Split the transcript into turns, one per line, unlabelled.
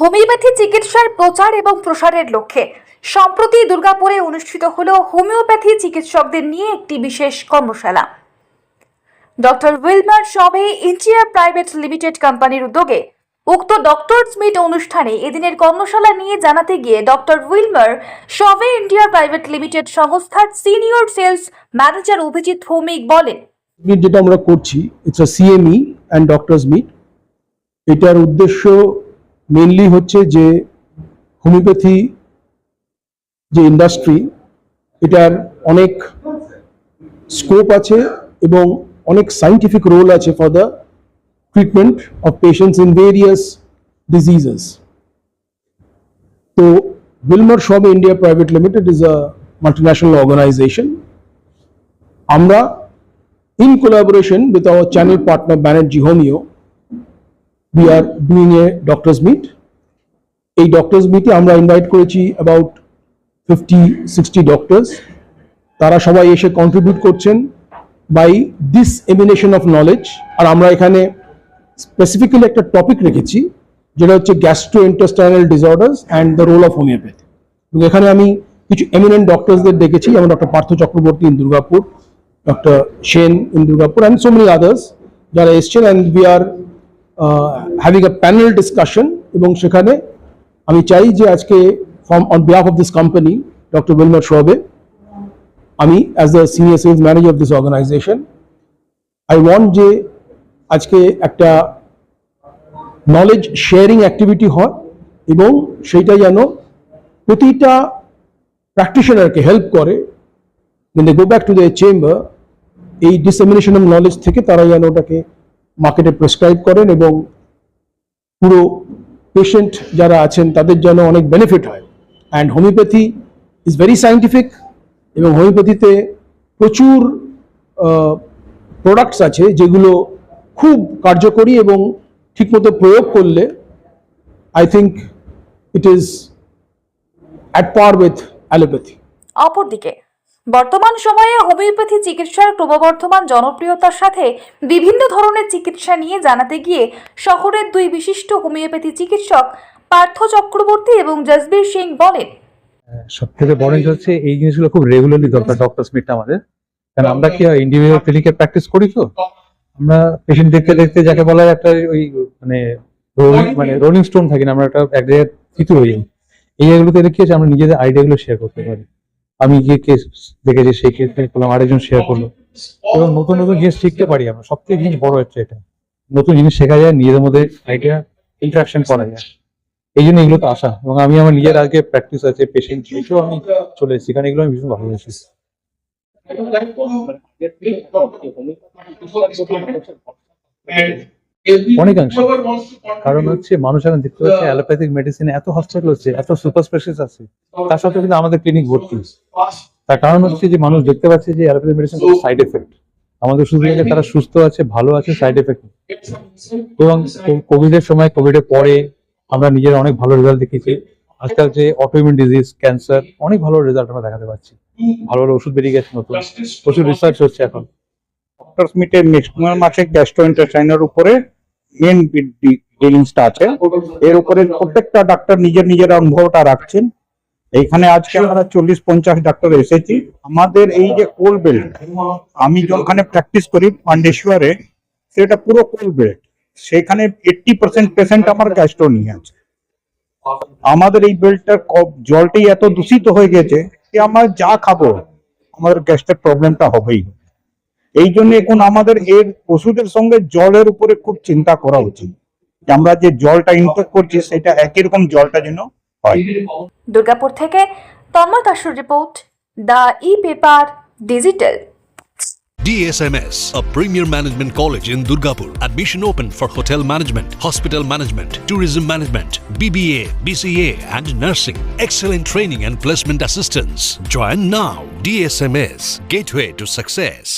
Homeopathy চিকিৎসার প্রচার এবং প্রসারের লক্ষ্যে। সম্প্রতি দুর্গাপুরে অনুষ্ঠিত হল হোমিওপ্যাথি চিকিৎসকদের নিয়ে একটি বিশেষ কর্মশালা। Doctor Willmar Schwabe India private limited কোম্পানির উদ্যোগে উক্ত ডক্টরস মিট অনুষ্ঠানে এদিনের কর্মশালা নিয়ে জানাতে গিয়ে doctor Willmar Schwabe India private limited সংস্থার senior sales manager Abhijit Bhowmik বলেন
যেটা আমরা করছি it's CME and doctors meet এটার উদ্দেশ্য মেনলি হচ্ছে যে হোমিওপ্যাথি যে ইন্ডাস্ট্রি এটার অনেক স্কোপ আছে এবং অনেক সাইন্টিফিক রোল আছে for the treatment of patients in various diseases তো Willmar Schwabe India private limited is a multinational organisation আমরা in collaboration with our channel partner Banerjee Homeo, we are doing a doctors meet. এই doctors মিটে আমরা invite করেছি about fifty sixty doctors তারা সবাই এসে contribute করছেন by this emanation of knowledge আর আমরা এখানে স্পেসিফিক্যালি একটা টপিক রেখেছি, যেটা হচ্ছে gastro intestinal disorders and the role of homoeopathy এবং এখানে আমি কিছু এমিনেন্ট ডক্টরসদের দেখেছি, যেমন doctor Partha Chakraborty in Durgapur doctor Sen in Durgapur and so many others যারা এসছেন and we are having a panel discussion এবং সেখানে আমি চাই যে আজকে from on behalf of this company doctor Willmar Schwabe আমি as the senior sales manager of this organisation I want যে আজকে একটা নলেজ শেয়ারিং অ্যাক্টিভিটি হয় এবং সেইটা যেন প্রতিটা প্র্যাকটিশনারকে হেল্প করে, when they go back to their chamber, এই ডিসেমিনেশন অফ নলেজ থেকে তারা যেন ওটাকে মার্কেটে প্রেসক্রাইব করেন এবং পুরো পেশেন্ট যারা আছেন, তাদের যেন অনেক বেনিফিট হয়। And homoeopathy is very scientific এবং হোমিওপ্যাথিতে প্রচুর প্রোডাক্টস আছে যেগুলো খুব কার্যকরী এবং ঠিকমতো প্রয়োগ করলে I think it is at par with allopathy
অপরদিকে বর্তমান সময়ে হোমিওপ্যাথি চিকিৎসার ক্রমবর্ধমান জনপ্রিয়তার সাথে বিভিন্ন ধরনের চিকিৎসা নিয়ে জানাতে গিয়ে শহরের দুই বিশিষ্ট হোমিওপ্যাথি চিকিৎসক পার্থ চক্রবর্তী এবং জসবীর সিং বলেন
সব থেকে বড় হচ্ছে এই জিনিসগুলো খুব রেগুলারলি দরকার ডক্টর মিটটা আমাদের। কারণ আমরা কি ইন্ডিভিজুয়াল ক্লিনিকে প্র্যাকটিস করি তো, আমরা পেশেন্ট দেখতে দেখতে যাকে বলা হয় একটা ওই মানে মানে রোলিং স্টোন থাকি না, আমরা একটা এক জায়গায় থিতু হয়ে এই জায়গাগুলোতে হচ্ছে আমরা নিজেদের আইডিয়াগুলো শেয়ার করতে পারি। আমি যে কেস দেখেছি, সেই কেস করলাম আরেকজন শেয়ার করল। এবং নতুন নতুন জিনিস শিখতে পারি আমরা। সব থেকে জিনিস বড় হচ্ছে এটা। নতুন জিনিস শেখা যায়, নিজেদের মধ্যে আইডিয়া ইন্টারাকশন করা যায়। এই জন্য এগুলো তো আসা। এবং আমি আমার নিজের আগে প্র্যাকটিস আছে পেশেন্ট এসেও আমি চলে এসেছি। কারণ এগুলো আমি ভীষণ ভালোবাসি। অনেকাংশ। কারণ হচ্ছে মানুষ এখন দেখতে পাচ্ছে অ্যালোপ্যাথিক মেডিসিনে এত হসপিটাল হচ্ছে এত সুপার স্পেশালিস্ট আছে তার সত্ত্বেও কিন্তু আমাদের ক্লিনিক ভর্তি। তার কারণ হচ্ছে যে মানুষ দেখতে পাচ্ছে যে অ্যালোপ্যাথিক মেডিসিন সাইড এফেক্ট। আমাদের শুধু যে তারা সুস্থ আছে ভালো আছে সাইড এফেক্ট। এবং কোভিড এর সময় কোভিড এর পরে আমরা নিজের অনেক ভালো রেজাল্ট দেখেছি। আজকাল যে অটোইমিউন ডিজিজ ক্যান্সার অনেক ভালো রেজাল্ট আমরা দেখাতে পাচ্ছি। ভালো ভালো ওষুধ বেরিয়ে গেছে নতুন। প্রচুর রিসার্চ হচ্ছে এখন।
ডক্টরস মিটের নেক্সট মাসে গ্যাস্ট্রো উপরে মেন ডিলিংসটা আছে। এর উপরে প্রত্যেকটা ডাক্তার নিজের নিজের অনুভবটা রাখছেন। এইখানে আজকে আমরা চল্লিশ পঞ্চাশ ডাক্তার এসেছি। আমাদের এই যে কোল বেল্ট আমি যখানে প্র্যাকটিস করি পান্ডেশ্বরে, সেটা পুরো কোল বেল্ট সেখানে এইটটি পার্সেন্ট পেশেন্ট আমার গ্যাস্ট্রো নিয়ে আছে। আমাদের এই বেল্টটার জলটাই এত দূষিত হয়ে গেছে যে আমরা যা খাব, আমাদের গ্যাস্ট্রের প্রবলেমটা হবেই। এই জন্য এখন আমাদের এর ওষুধের সঙ্গে জলের উপরে খুব চিন্তা করা উচিত আমরা যে জলটা ইনটেক করছি সেটা একই রকম জলটা যেন হয়
দুর্গাপুর থেকে Tanmoy দাসুর report the e paper digital
DSMS, a premier management college in Durgapur. Admission open for hotel management, hospital management, tourism management, BBA, BCA, and nursing. Excellent training and placement assistance. Join now. DSMS, gateway to success.